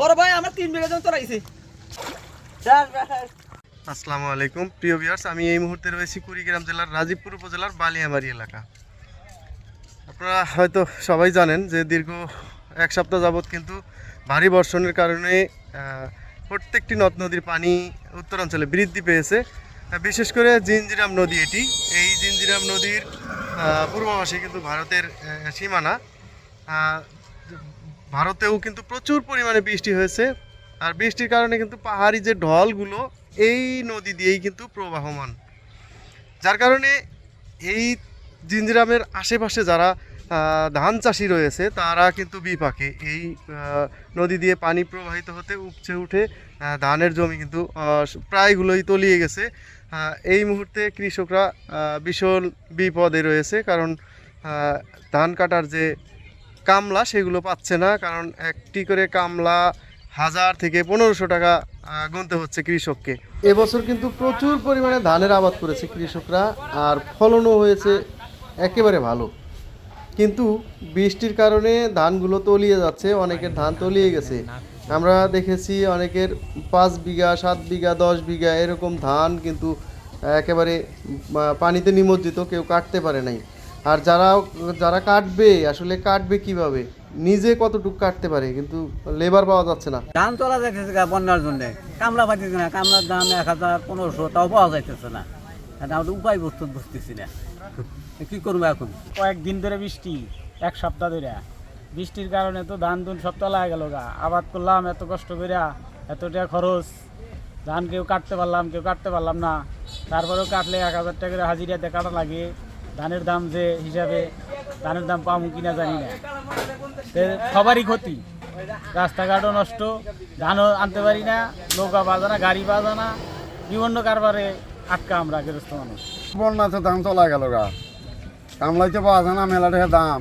বড় ভাই আমার তিন বিঘা জমি তোলাইছে আসসালামু আলাইকুম প্রিয় ভিউয়ার্স আমি এই মুহূর্তে রয়েছি কুড়িগ্রাম জেলার রাজীবপুর উপজেলার বালিয়ামারি এলাকা। আপনারা হয়তো সবাই জানেন যে দীর্ঘ এক সপ্তাহ যাবৎ কিন্তু ভারী বর্ষণের কারণে প্রত্যেকটি নদ নদীর পানি উত্তরাঞ্চলে বৃদ্ধি পেয়েছে। বিশেষ করে জিঞ্জিরাম নদী এটি। এই জিঞ্জিরাম নদীর আহ, পূর্ব পাশে কিন্তু ভারতের সীমানা ভারতেও কিন্তু প্রচুর পরিমাণে বৃষ্টি হয়েছে। আর বৃষ্টির কারণে কিন্তু পাহাড়ি যে ঢলগুলো, এই নদী দিয়েই কিন্তু প্রবাহমান। যার কারণে এই জিঞ্জিরামের আশেপাশে যারা ধান চাষি রয়েছে, তারা কিন্তু বিপাকে। এই নদী দিয়ে পানি প্রবাহিত হতে উপচে উঠে ধানের জমি কিন্তু প্রায়গুলোই তলিয়ে গেছে। এই মুহূর্তে কৃষকরা ভীষণ বিপদে রয়েছে, কারণ ধান কাটার যে কামলা, সেগুলো পাচ্ছে না, কারণ একটি করে কামলা হাজার থেকে পনেরোশো টাকা গুনতে হচ্ছে কৃষককে। এবছর কিন্তু প্রচুর পরিমাণে ধানের আবাদ করেছে কৃষকরা, আর ফলনও হয়েছে একেবারে ভালো। কিন্তু বৃষ্টির কারণে ধানগুলো তলিয়ে যাচ্ছে, অনেকের ধান তলিয়ে গেছে। আমরা দেখেছি অনেকের পাঁচ বিঘা, সাত বিঘা, দশ বিঘা এরকম ধান কিন্তু একেবারে পানিতে নিমজ্জিত, কেউ কাটতে পারে নাই। আর যারা যারা কাটবে আসলে কাটবে কীভাবে? নিজে কতটুকু কাটতে পারে কিন্তু লেবার পাওয়া যাচ্ছে না। ধান চলা যাইতেছে গা বন্যার জন্য। কামলা পাইতেছে না কামলার দাম এক হাজার পনেরোশো তাও পাওয়া যাইতেছে না। এটা আমাদের উপায় বস্তু বুঝতেছি না। কি করব এখন? কয়েকদিন ধরে বৃষ্টি এক সপ্তাহ ধরে। বৃষ্টির কারণে তো ধান দুন সব তলা গেল গা। আবাদ করলাম এত কষ্ট করে এতটা খরচ। ধান কেউ কাটতে পারলাম কেউ কাটতে পারলাম না। তারপরেও কাটলে এক হাজার টাকা করে হাজিরাতে কাটা লাগে। ধানের দাম যে হিসাবে ধানের দাম পাবো কিনা জানি না। সবারই ক্ষতি। রাস্তাঘাটও নষ্ট ধানও আনতে পারি না নৌকা বাজা না গাড়ি বাজা না বিভিন্ন কারবারে আটকা আমরা গৃহস্থ মানুষ। বন্যাতে দাম চলা গেল গা। কামলাইতে পাওয়া যায় না মেলা টাকা দাম।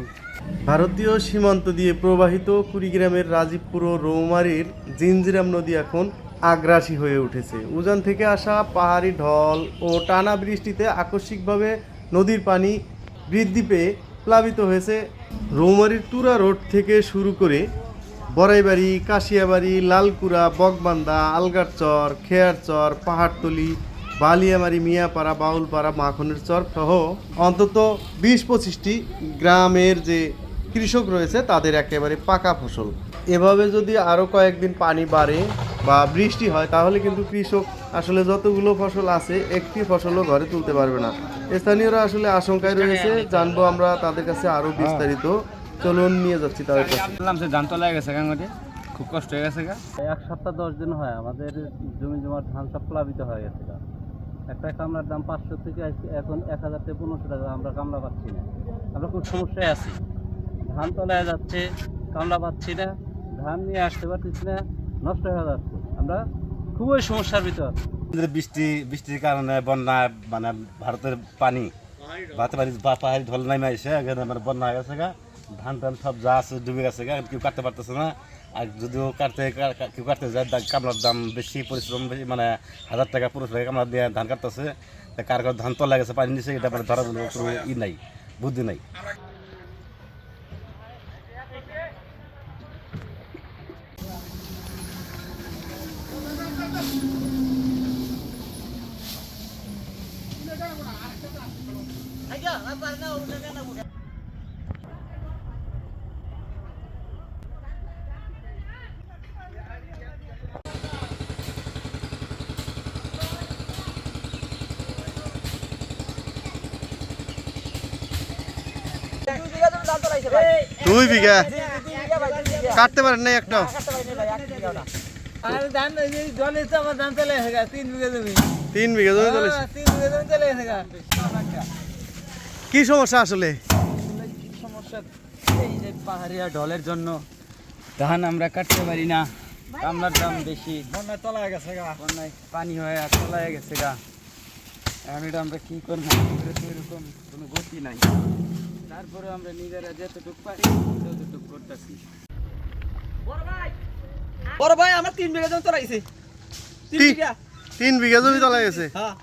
ভারতীয় সীমান্ত দিয়ে প্রবাহিত কুড়িগ্রামের রাজীবপুর ও রৌমারীর জিঞ্জিরাম নদী এখন আগ্রাসী হয়ে উঠেছে। উজান থেকে আসা পাহাড়ি ঢল ও টানা বৃষ্টিতে আকস্মিকভাবে নদীর পানি বৃদ্ধি পেয়ে প্লাবিত হয়েছে। রৌমারীর তুরা রোড থেকে শুরু করে বড়াইবাড়ি, কাশিয়াবাড়ি, লালকুড়া, বকবান্দা, আলগারচর, খেয়ারচর, পাহাড়তলি, বালিয়ামারি, মিয়াপাড়া, বাউলপাড়া, মাখনের চর সহ অন্তত বিশ পঁচিশটি গ্রামের যে কৃষক রয়েছে, তাদের একেবারে পাকা ফসল। এভাবে যদি আরও কয়েকদিন পানি বাড়ে বা বৃষ্টি হয় তাহলে কিন্তু কৃষক আসলে যতগুলো ফসল আছে একটি ফসলও ঘরে তুলতে পারবে না। স্থানীয়রা আসলে আশঙ্কায় রয়েছে। জানব আমরা তাদের কাছে আরও বিস্তারিত। চলুন নিয়ে যাচ্ছি তাদের কাছে বললাম সে ধান তোলা গেছে গাঙ্গতে খুব কষ্ট হয়ে গেছে গা। এক সপ্তাহ দশ দিন হয় আমাদের জমি জমার ধান সব প্লাবিত হয়ে গেছে গা। একটা কামলার দাম পাঁচশো থেকে এখন এক হাজার থেকে পনেরোশো টাকা আমরা কামলা পাচ্ছি না। আমরা খুব সমস্যায় আছি। ধান তোলায় যাচ্ছে কামলা পাচ্ছি না। ধান নিয়ে আসতে পারতেছি না। নষ্ট হয়ে যাচ্ছে। আমরা খুবই সমস্যার ভিতর বৃষ্টি, বৃষ্টির কারণে বন্যা মানে ভারতের পানি ভারতের পানি বা পাহাড়ি ঢল নামে এখানে মানে বন্যা হয়ে গেছে গা। ধান টান সব যা আছে ডুবে গেছে গা, কেউ কাটতে পারতেছে না। আর যদিও কাটতে কেউ কাটতে যায় কামলার দাম বেশি, পরিশ্রম বেশি মানে হাজার টাকা পনেরোশো টাকা কামলা দিয়ে ধান কাটতেছে। কার কার ধান তো গেছে, পানি নিচে এটা মানে কোনো ই নাই, বুদ্ধি নাই দুই বিঘা জমি ধান তোলাইছে ভাই দুই বিঘা দুই বিঘা ভাই দুই বিঘা কাটতে পারেন নাই একটা কাটতে পারিনি ভাই এক বিঘা না আর ধান জলে তো আমার ধান চলে গেছে তিন বিঘা জমি তিন বিঘা জমি চলেছে তিন বিঘা জমি চলে গেছে কি সমস্যা আসলে? সমস্যা এই যে পাহাড়িয়া ঢলের জন্য। ধান আমরা কাটতে পারি না। কামলার দাম বেশি। বন্যায় তলা গেছে গা। বন্যায় পানি হয়ে আর তলায় গেছে গা। এখন এটা আমরা কি করব? এরকম কোনো গতি নাই। তারপরে আমরা নিজেরা যতটুকু পারি ততটুকু করতেছি। বড় ভাই আমার তিন বিঘা জমি তোলাইছে। তিন বিঘা? তিন বিঘা জমি তলা গেছে? হ্যাঁ।